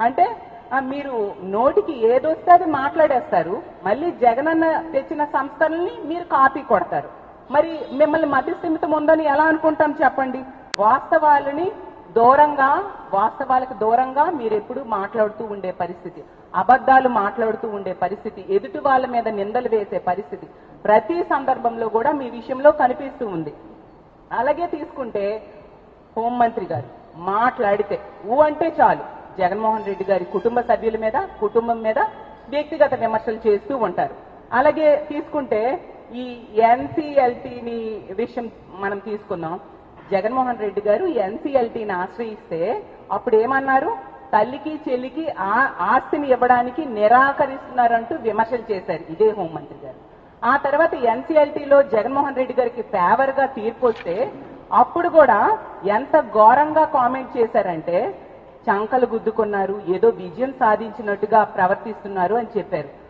అంటే మీరు నోటికి ఏదొస్తే అది మాట్లాడేస్తారు. మళ్ళీ జగనన్న తెచ్చిన సంస్థల్ని మీరు కాపీ కొడతారు. మరి మిమ్మల్ని మతి స్థిమితం ఉందని ఎలా అనుకుంటాం చెప్పండి? వాస్తవాలని దూరంగా వాస్తవాలకు దూరంగా మీరు ఎప్పుడు మాట్లాడుతూ ఉండే పరిస్థితి. అబద్ధాలు మాట్లాడుతూ ఉండే పరిస్థితి. ఎదుటి వాళ్ళ మీద నిందలు వేసే పరిస్థితి. ప్రతి సందర్భంలో కూడా మీ విషయంలో కనిపిస్తూ ఉంది. అలాగే తీసుకుంటే హోంమంత్రి గారు మాట్లాడితే ఊ అంటే చాలు. జగన్మోహన్ రెడ్డి గారి కుటుంబ సభ్యుల మీద కుటుంబం మీద వ్యక్తిగత విమర్శలు చేస్తూ ఉంటారు. అలాగే తీసుకుంటే ఈ ఎన్సీఎల్టీని విషయం మనం తీసుకుందాం. జగన్మోహన్ రెడ్డి గారు ఎన్సీఎల్టీని ఆశ్రయిస్తే అప్పుడు ఏమన్నారు తల్లికి చెల్లికి ఆ ఆస్తిని ఇవ్వడానికి నిరాకరిస్తున్నారంటూ విమర్శలు చేశారు ఇదే హోంమంత్రి గారు. ఆ తర్వాత ఎన్సీఎల్టీలో జగన్మోహన్ రెడ్డి గారికి ఫేవర్గా తీర్పు వస్తే అప్పుడు కూడా ఎంత ఘోరంగా కామెంట్ చేశారంటే చంకలు గుద్దుకున్నారు ఏదో విజయం సాధించినట్టుగా ప్రవర్తిస్తున్నారు అని చెప్పారు.